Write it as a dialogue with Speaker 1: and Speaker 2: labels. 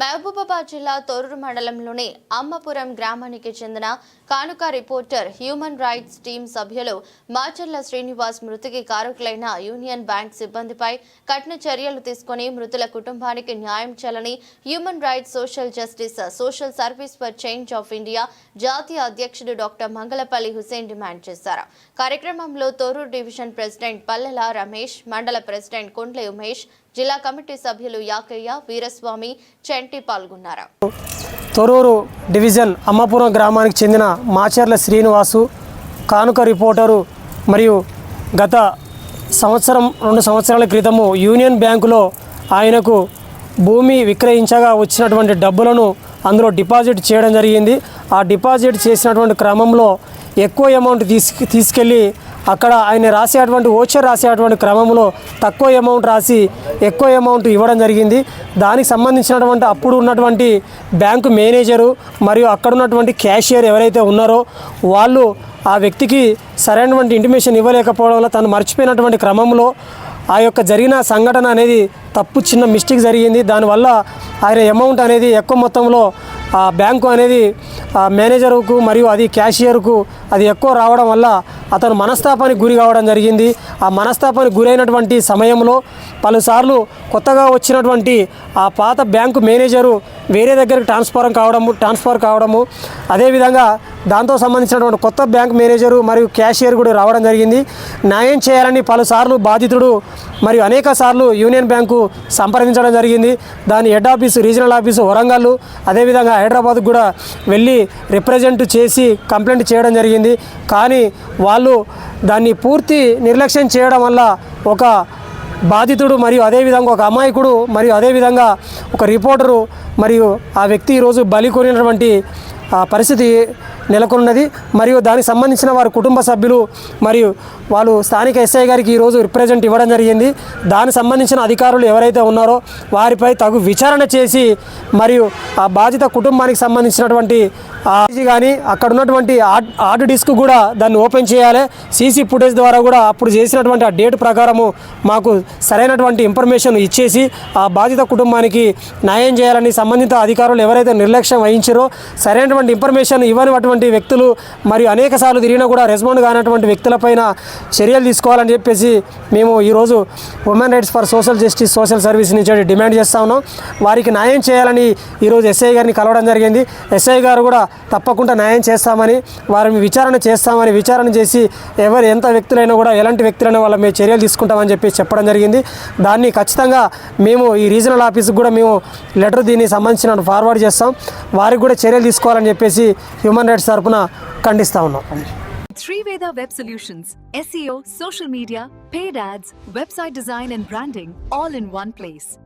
Speaker 1: Mahabubabad జిల్లా తొర్రూరు మండలంలోని అమ్మపురం గ్రామానికి చెందిన కానుక రిపోర్టర్ హ్యూమన్ రైట్స్ టీం సభ్యులు మాచర్ల శ్రీనివాస్ మృతికి కారకులైన యూనియన్ బ్యాంక్ సిబ్బందిపై కఠిన చర్యలు తీసుకుని మృతుల కుటుంబానికి న్యాయం చేయాలని human rights social justice social service for change of India జాతీయ అధ్యక్షుడు డాక్టర్ మంగళపల్లి హుసేన్ డిమాండ్ చేశారు. కార్యక్రమంలో తొర్రూరు డివిజన్ ప్రెసిడెంట్ పల్లెల రమేష్ మండల ప్రెసిడెంట్ కొండ్లె ఉమేష్ జిల్లా కమిటీ సభ్యులు యాకయ్య వీరస్వామి చెంటి పాల్గొన్నారు.
Speaker 2: తొరూరు డివిజన్ అమ్మపురం గ్రామానికి చెందిన మాచర్ల శ్రీనివాసు కానుక రిపోర్టరు మరియు గత సంవత్సరం రెండు సంవత్సరాల క్రితము యూనియన్ బ్యాంకులో ఆయనకు భూమి విక్రయించగా వచ్చినటువంటి డబ్బులను అందులో డిపాజిట్ చేయడం జరిగింది. ఆ డిపాజిట్ చేసినటువంటి క్రమంలో ఎక్కువ అమౌంట్ తీసుకెళ్ళి అక్కడ ఆయన రాసేటువంటి ఓచర్ రాసేటువంటి క్రమంలో తక్కువ అమౌంట్ రాసి ఎక్కువ అమౌంట్ ఇవ్వడం జరిగింది. దానికి సంబంధించినటువంటి అప్పుడు ఉన్నటువంటి బ్యాంకు మేనేజరు మరియు అక్కడ ఉన్నటువంటి క్యాషియర్ ఎవరైతే ఉన్నారో వాళ్ళు ఆ వ్యక్తికి సరైనటువంటి ఇంటిమేషన్ ఇవ్వలేకపోవడం వల్ల తను మర్చిపోయినటువంటి క్రమంలో ఆ యొక్క జరిగిన సంఘటన అనేది తప్పు చిన్న మిస్టేక్ జరిగింది. దానివల్ల ఆయన అమౌంట్ అనేది ఎక్కువ మొత్తంలో ఆ బ్యాంకు అనేది ఆ మేనేజర్కు మరియు అది క్యాషియర్కు అది ఎక్కువ రావడం వల్ల అతను మనస్తాపానికి గురి కావడం జరిగింది. ఆ మనస్తాపానికి గురైనటువంటి సమయంలో పలుసార్లు కొత్తగా వచ్చినటువంటి ఆ పాత బ్యాంకు మేనేజరు వేరే దగ్గరికి ట్రాన్స్ఫర్ కావడము ట్రాన్స్ఫర్ కావడము. అదేవిధంగా దాంతో సంబంధించినటువంటి కొత్త బ్యాంక్ మేనేజరు మరియు క్యాషియర్ కూడా రావడం జరిగింది. న్యాయం చేయాలని పలుసార్లు బాధితుడు మరియు అనేక సార్లు యూనియన్ బ్యాంకు సంప్రదించడం జరిగింది. దాని head office regional office Warangal అదేవిధంగా హైదరాబాద్ కూడా వెళ్ళి రిప్రజెంట్ చేసి కంప్లైంట్ చేయడం జరిగింది. కానీ వాళ్ళు దాన్ని పూర్తి నిర్లక్ష్యం చేయడం వల్ల ఒక బాధితుడు మరియు అదేవిధంగా ఒక అమాయకుడు మరియు అదేవిధంగా ఒక రిపోర్టరు మరియు ఆ వ్యక్తి ఈరోజు బలి కొనినటువంటి ఆ పరిస్థితి నెలకొన్నది మరియు దానికి సంబంధించిన వారి కుటుంబ సభ్యులు మరియు వాళ్ళు స్థానిక ఎస్ఐ గారికి ఈరోజు రిప్రజెంట్ ఇవ్వడం జరిగింది. దానికి సంబంధించిన అధికారులు ఎవరైతే ఉన్నారో వారిపై తగు విచారణ చేసి మరియు ఆ బాధిత కుటుంబానికి సంబంధించినటువంటి కానీ అక్కడ ఉన్నటువంటి హార్డ్ డిస్క్ కూడా దాన్ని ఓపెన్ చేయాలి. సీసీ ఫుటేజ్ ద్వారా కూడా అప్పుడు చేసినటువంటి ఆ డేట్ ప్రకారము మాకు సరైనటువంటి ఇన్ఫర్మేషన్ ఇచ్చేసి ఆ బాధిత కుటుంబానికి న్యాయం చేయాలని సంబంధిత అధికారులు ఎవరైతే నిర్లక్ష్యం వహించారో సరైనటువంటి ఇన్ఫర్మేషన్ ఇవ్వనిటువంటి వ్యక్తులు మరియు అనేక సార్లు తిరిగినా కూడా రెస్పాండ్ కానటువంటి వ్యక్తులపైన చర్యలు తీసుకోవాలని చెప్పేసి మేము ఈరోజు women rights for social justice social service నుంచి డిమాండ్ చేస్తా ఉన్నాం. వారికి న్యాయం చేయాలని ఈరోజు ఎస్ఐ గారిని కలవడం జరిగింది. ఎస్ఐ గారు కూడా తప్పకుండా న్యాయం చేస్తామని వారిని విచారణ చేస్తామని విచారణ చేసి ఎవరు ఎంత వ్యక్తులైనా కూడా ఎలాంటి వ్యక్తులైనా వాళ్ళ మేము చర్యలు తీసుకుంటామని చెప్పి చెప్పడం జరిగింది. దాన్ని ఖచ్చితంగా మేము ఈ రీజనల్ ఆఫీస్కి కూడా మేము లెటర్ దీనికి సంబంధించిన ఫార్వర్డ్ చేస్తాం. వారికి కూడా చర్యలు తీసుకోవాలని చెప్పేసి హ్యూమన్ రైట్స్ తరఫున ఖండిస్తూ ఉన్నాం
Speaker 3: Three Veda Web Solutions, SEO, social media, paid ads, website design and branding, all in one place.